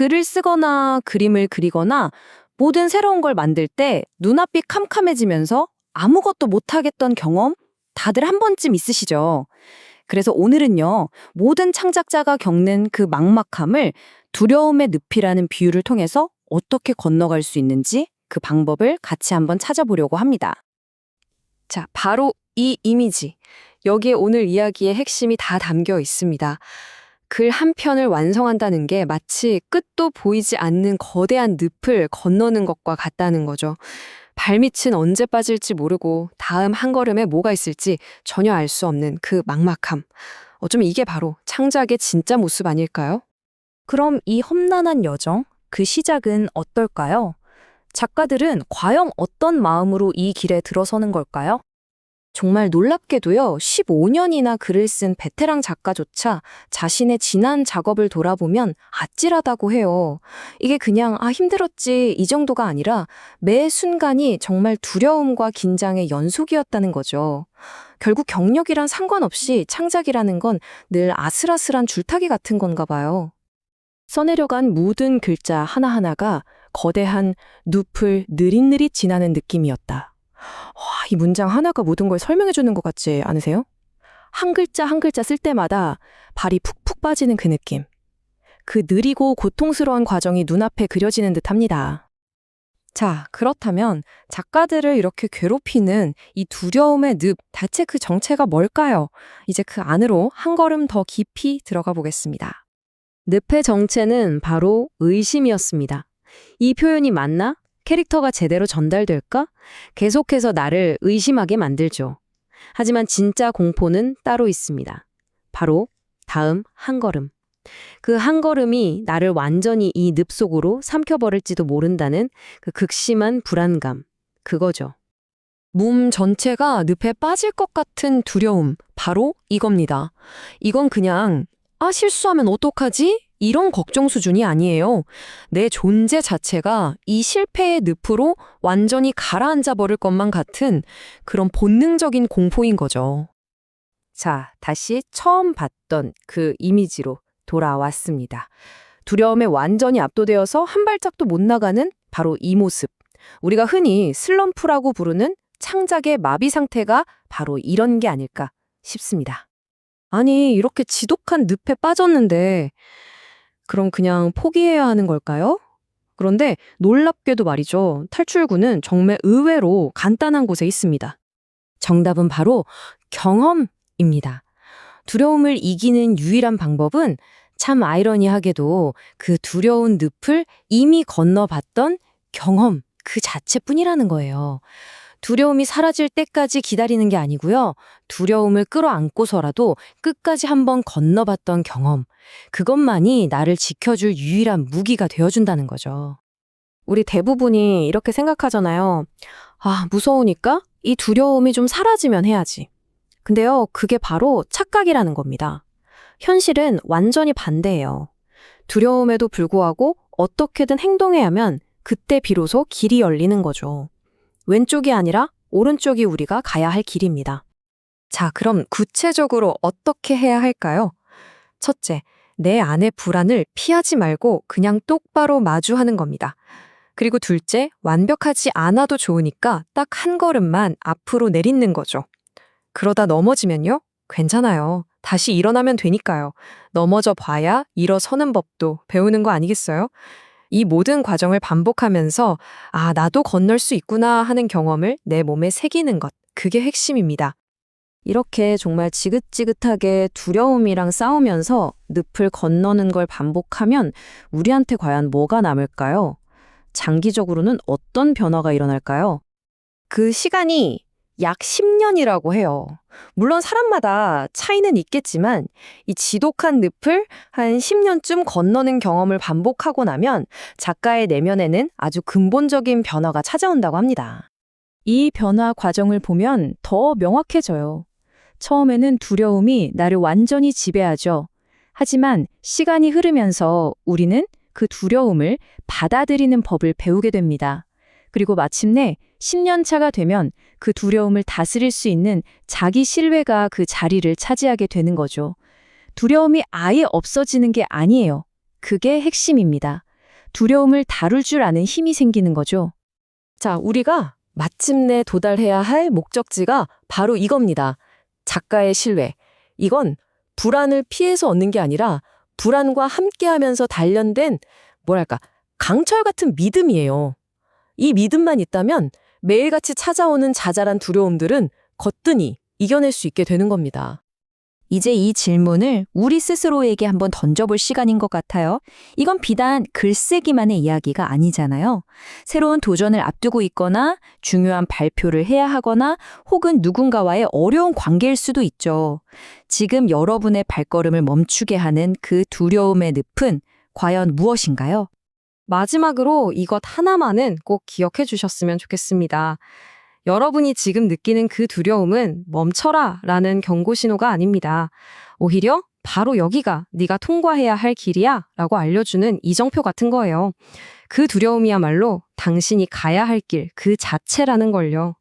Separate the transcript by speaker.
Speaker 1: 글을 쓰거나 그림을 그리거나 모든 새로운 걸 만들 때 눈앞이 캄캄해지면서 아무것도 못하겠던 경험 다들 한 번쯤 있으시죠? 그래서 오늘은요, 모든 창작자가 겪는 그 막막함을 두려움의 늪이라는 비유를 통해서 어떻게 건너갈 수 있는지 그 방법을 같이 한번 찾아보려고 합니다. 자, 바로 이 이미지. 여기에 오늘 이야기의 핵심이 다 담겨 있습니다. 글 한 편을 완성한다는 게 마치 끝도 보이지 않는 거대한 늪을 건너는 것과 같다는 거죠. 발밑은 언제 빠질지 모르고 다음 한 걸음에 뭐가 있을지 전혀 알 수 없는 그 막막함. 어쩌면 이게 바로 창작의 진짜 모습 아닐까요?
Speaker 2: 그럼 이 험난한 여정, 그 시작은 어떨까요? 작가들은 과연 어떤 마음으로 이 길에 들어서는 걸까요?
Speaker 1: 정말 놀랍게도요, 15년이나 글을 쓴 베테랑 작가조차 자신의 지난 작업을 돌아보면 아찔하다고 해요. 이게 그냥, 아, 힘들었지, 이 정도가 아니라 매 순간이 정말 두려움과 긴장의 연속이었다는 거죠. 결국 경력이란 상관없이 창작이라는 건 늘 아슬아슬한 줄타기 같은 건가 봐요. 써내려간 모든 글자 하나하나가 거대한 늪을 느릿느릿 지나는 느낌이었다. 와, 이 문장 하나가 모든 걸 설명해 주는 것 같지 않으세요? 한 글자 한 글자 쓸 때마다 발이 푹푹 빠지는 그 느낌. 그 느리고 고통스러운 과정이 눈앞에 그려지는 듯 합니다. 자, 그렇다면 작가들을 이렇게 괴롭히는 이 두려움의 늪, 대체 그 정체가 뭘까요? 이제 그 안으로 한 걸음 더 깊이 들어가 보겠습니다. 늪의 정체는 바로 의심이었습니다. 이 표현이 맞나? 캐릭터가 제대로 전달될까? 계속해서 나를 의심하게 만들죠. 하지만 진짜 공포는 따로 있습니다. 바로 다음 한 걸음. 그 한 걸음이 나를 완전히 이 늪 속으로 삼켜버릴지도 모른다는 그 극심한 불안감. 그거죠. 몸 전체가 늪에 빠질 것 같은 두려움. 바로 이겁니다. 이건 그냥, 아, 실수하면 어떡하지? 이런 걱정 수준이 아니에요. 내 존재 자체가 이 실패의 늪으로 완전히 가라앉아 버릴 것만 같은 그런 본능적인 공포인 거죠. 자, 다시 처음 봤던 그 이미지로 돌아왔습니다. 두려움에 완전히 압도되어서 한 발짝도 못 나가는 바로 이 모습. 우리가 흔히 슬럼프라고 부르는 창작의 마비 상태가 바로 이런 게 아닐까 싶습니다. 아니, 이렇게 지독한 늪에 빠졌는데 그럼 그냥 포기해야 하는 걸까요? 그런데 놀랍게도 말이죠. 탈출구는 정말 의외로 간단한 곳에 있습니다. 정답은 바로 경험입니다. 두려움을 이기는 유일한 방법은 참 아이러니하게도 그 두려운 늪을 이미 건너봤던 경험 그 자체뿐이라는 거예요. 두려움이 사라질 때까지 기다리는 게 아니고요. 두려움을 끌어안고서라도 끝까지 한번 건너봤던 경험. 그것만이 나를 지켜줄 유일한 무기가 되어준다는 거죠. 우리 대부분이 이렇게 생각하잖아요. 아, 무서우니까 이 두려움이 좀 사라지면 해야지. 근데요, 그게 바로 착각이라는 겁니다. 현실은 완전히 반대예요. 두려움에도 불구하고 어떻게든 행동해야 하면 그때 비로소 길이 열리는 거죠. 왼쪽이 아니라 오른쪽이 우리가 가야 할 길입니다. 자, 그럼 구체적으로 어떻게 해야 할까요? 첫째, 내 안의 불안을 피하지 말고 그냥 똑바로 마주하는 겁니다. 그리고 둘째, 완벽하지 않아도 좋으니까 딱 한 걸음만 앞으로 내딛는 거죠. 그러다 넘어지면요? 괜찮아요. 다시 일어나면 되니까요. 넘어져 봐야 일어서는 법도 배우는 거 아니겠어요? 이 모든 과정을 반복하면서 아, 나도 건널 수 있구나 하는 경험을 내 몸에 새기는 것. 그게 핵심입니다. 이렇게 정말 지긋지긋하게 두려움이랑 싸우면서 늪을 건너는 걸 반복하면 우리한테 과연 뭐가 남을까요? 장기적으로는 어떤 변화가 일어날까요? 그 시간이 약 10년이라고 해요. 물론 사람마다 차이는 있겠지만 이 지독한 늪을 한 10년쯤 건너는 경험을 반복하고 나면 작가의 내면에는 아주 근본적인 변화가 찾아온다고 합니다. 이 변화 과정을 보면 더 명확해져요. 처음에는 두려움이 나를 완전히 지배하죠. 하지만 시간이 흐르면서 우리는 그 두려움을 받아들이는 법을 배우게 됩니다. 그리고 마침내 10년 차가 되면 그 두려움을 다스릴 수 있는 자기 신뢰가 그 자리를 차지하게 되는 거죠. 두려움이 아예 없어지는 게 아니에요. 그게 핵심입니다.
Speaker 2: 두려움을 다룰 줄 아는 힘이 생기는 거죠.
Speaker 1: 자, 우리가 마침내 도달해야 할 목적지가 바로 이겁니다. 작가의 신뢰. 이건 불안을 피해서 얻는 게 아니라 불안과 함께하면서 단련된 뭐랄까 강철 같은 믿음이에요. 이 믿음만 있다면 매일같이 찾아오는 자잘한 두려움들은 거뜬히 이겨낼 수 있게 되는 겁니다.
Speaker 2: 이제 이 질문을 우리 스스로에게 한번 던져볼 시간인 것 같아요. 이건 비단 글쓰기만의 이야기가 아니잖아요. 새로운 도전을 앞두고 있거나 중요한 발표를 해야 하거나 혹은 누군가와의 어려운 관계일 수도 있죠. 지금 여러분의 발걸음을 멈추게 하는 그 두려움의 늪은 과연 무엇인가요?
Speaker 1: 마지막으로 이것 하나만은 꼭 기억해 주셨으면 좋겠습니다. 여러분이 지금 느끼는 그 두려움은 멈춰라 라는 경고 신호가 아닙니다. 오히려 바로 여기가 네가 통과해야 할 길이야 라고 알려주는 이정표 같은 거예요. 그 두려움이야말로 당신이 가야 할 길 그 자체라는 걸요.